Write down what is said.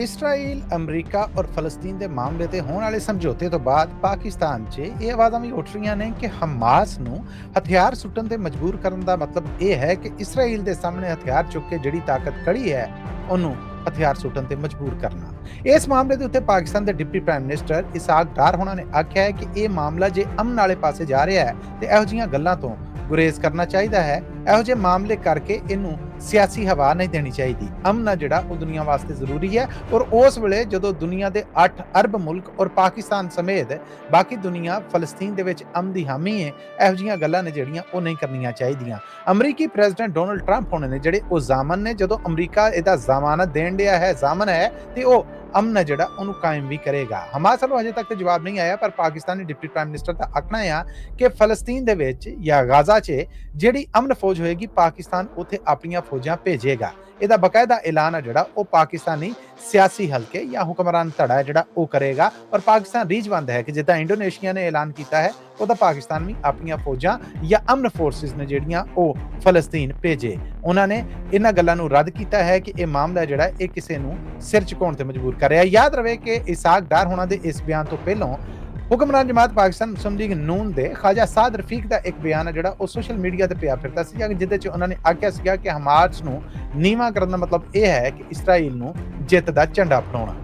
Israel, America ਔਰ ਫਲਸਤੀਨ ਦੇ ਮਾਮਲੇ ਤੇ ਹੋਣ ਵਾਲੇ ਸਮਝੌਤੇ ਤੋਂ ਬਾਅਦ ਪਾਕਿਸਤਾਨ 'ਚ ਇਹ ਆਵਾਜ਼ਾਂ ਵੀ ਉੱਠ ਰਹੀਆਂ ਨੇ ਕਿ ਹਮਾਸ ਨੂੰ ਹਥਿਆਰ ਸੁੱਟਣ ਤੇ ਮਜਬੂਰ ਕਰਨ ਦਾ ਮਤਲਬ ਇਹ ਹੈ ਕਿ ਇਸਰਾਈਲ ਦੇ ਸਾਹਮਣੇ ਹਥਿਆਰ ਚੁੱਕ ਕੇ ਜਿਹੜੀ ਤਾਕਤ ਖੜੀ ਹੈ, ਉਹਨੂੰ ਹਥਿਆਰ ਸੁੱਟਣ ਤੇ ਮਜਬੂਰ ਕਰਨਾ। ਇਸ ਮਾਮਲੇ ਦੇ ਉੱਤੇ ਪਾਕਿਸਤਾਨ ਦੇ deputy prime minister Ishaq Dar ਹੋਣਾ ਨੇ ਆਖਿਆ ਹੈ ਕਿ ਇਹ ਮਾਮਲਾ ਜੇ ਅਮਨ ਵਾਲੇ ਪਾਸੇ ਜਾ ਰਿਹਾ ਹੈ, ਤੇ ਇਹੋ ਜਿਹੀਆਂ ਗੱਲਾਂ ਤੋਂ ਗੁਰੇਜ਼ ਕਰਨਾ ਚਾਹੀਦਾ ਹੈ। ਇਹੋ ਜਿਹੇ ਮਾਮਲੇ ਕਰਕੇ ਇਹਨੂੰ ਸਿਆਸੀ ਹਵਾ ਨਹੀਂ ਦੇਣੀ ਚਾਹੀਦੀ। ਅਮਨ ਆ ਜਿਹੜਾ ਉਹ ਦੁਨੀਆ ਵਾਸਤੇ ਜ਼ਰੂਰੀ ਹੈ ਔਰ ਉਸ ਵੇਲੇ ਜਦੋਂ ਦੁਨੀਆ ਦੇ 8 ਅਰਬ ਮੁਲਕ ਔਰ ਪਾਕਿਸਤਾਨ ਸਮੇਤ ਬਾਕੀ ਦੁਨੀਆ ਫਲਸਤੀਨ ਦੇ ਵਿੱਚ ਅਮਨ ਦੀ ਹਾਮੀ ਹੈ, ਇਹੋ ਜਿਹੀਆਂ ਗੱਲਾਂ ਨੇ ਜਿਹੜੀਆਂ ਉਹ ਨਹੀਂ ਕਰਨੀਆਂ ਚਾਹੀਦੀਆਂ। ਅਮਰੀਕੀ ਪ੍ਰੈਜ਼ੀਡੈਂਟ ਡੋਨਲਡ ਟਰੰਪ ਹੋਣੇ ਨੇ ਜਿਹੜੇ ਉਹ ਜ਼ਾਮਨ ਨੇ, ਜਦੋਂ ਅਮਰੀਕਾ ਇਹਦਾ ਜ਼ਮਾਨਤ ਦੇਣ ਡਿਆ ਹੈ, ਜ਼ਾਮਨ ਹੈ, ਤੇ ਉਹ ਅਮਨ ਹੈ ਜਿਹੜਾ ਉਹਨੂੰ ਕਾਇਮ ਵੀ ਕਰੇਗਾ। ਹਮਾਸ ਵੱਲੋਂ ਅਜੇ ਤੱਕ ਤੇ ਜਵਾਬ ਨਹੀਂ ਆਇਆ, ਪਰ ਪਾਕਿਸਤਾਨੀ ਡਿਪਟੀ ਪ੍ਰਾਈਮ ਮਿਨਿਸਟਰ ਦਾ ਆਖਣਾ ਆ ਕਿ ਫਲਸਤੀਨ ਦੇ ਵਿੱਚ ਜਾਂ ਗਾਜ਼ਾ 'ਚ ਜਿਹੜੀ ਅਮਨ ਫੌਜ ਹੋਏਗੀ, ਪਾਕਿਸਤਾਨ ਉੱਥੇ ਆਪਣੀਆਂ ਫੌਜਾਂ ਭੇਜੇਗਾ। ਇਹਦਾ ਬਕਾਇਦਾ ਐਲਾਨ ਹੈ ਜਿਹੜਾ, ਉਹ ਪਾਕਿਸਤਾਨੀ ਸਿਆਸੀ ਹਲਕੇ ਜਾਂ ਹੁਕਮਰਾਨ ਧੜਾ ਹੈ ਜਿਹੜਾ ਉਹ ਕਰੇਗਾ। ਔਰ ਪਾਕਿਸਤਾਨ ਰੀਜਵੰਦ ਹੈ ਕਿ ਜਿੱਦਾਂ ਇੰਡੋਨੇਸ਼ੀਆ ਨੇ ਐਲਾਨ ਕੀਤਾ ਹੈ ਉਹਦਾ ਪਾਕਿਸਤਾਨ ਵੀ ਆਪਣੀਆਂ ਫੌਜਾਂ ਜਾਂ ਅਮਨ ਫੋਰਸਿਸ ਨੇ ਜਿਹੜੀਆਂ ਉਹ ਫਲਸਤੀਨ ਭੇਜੇ। ਉਹਨਾਂ ਨੇ ਇਹਨਾਂ ਗੱਲਾਂ ਨੂੰ ਰੱਦ ਕੀਤਾ ਹੈ ਕਿ ਇਹ ਮਾਮਲਾ ਜਿਹੜਾ ਇਹ ਕਿਸੇ ਨੂੰ ਸਿਰ ਚੁਕਾਉਣ ਤੇ ਮਜਬੂਰ ਕਰ ਰਿਹਾ ਯਾਦ ਰਵੇ ਕਿ ਇਸਾਕ ਡਾਰ ਹੋਣਾ ਦੇ ਇਸ ਬਿਆਨ ਤੋਂ ਪਹਿਲਾਂ ਹੁਕਮਰਾਨ ਜਮਾਤ ਪਾਕਿਸਤਾਨ ਮੁਸਲਿਮ ਲੀਗ ਨੂਨ ਦੇ ਖਾਜਾ ਸਾਦ ਰਫੀਕ ਦਾ ਇੱਕ ਬਿਆਨ ਹੈ ਜਿਹੜਾ ਉਹ ਸੋਸ਼ਲ ਮੀਡੀਆ ਤੇ ਪਿਆ ਫਿਰਦਾ ਸੀ ਜਿਹਦੇ ਚ ਉਹਨਾਂ ਨੇ ਆਖਿਆ ਸੀਗਾ ਕਿ ਹਮਾਸ ਨੂੰ ਨੀਵਾ ਕਰਨ ਦਾ ਮਤਲਬ ਇਹ ਹੈ ਕਿ ਇਸਰਾਈਲ ਨੂੰ ਜਿੱਤ ਦਾ ਝੰਡਾ ਫੜਾਉਣਾ।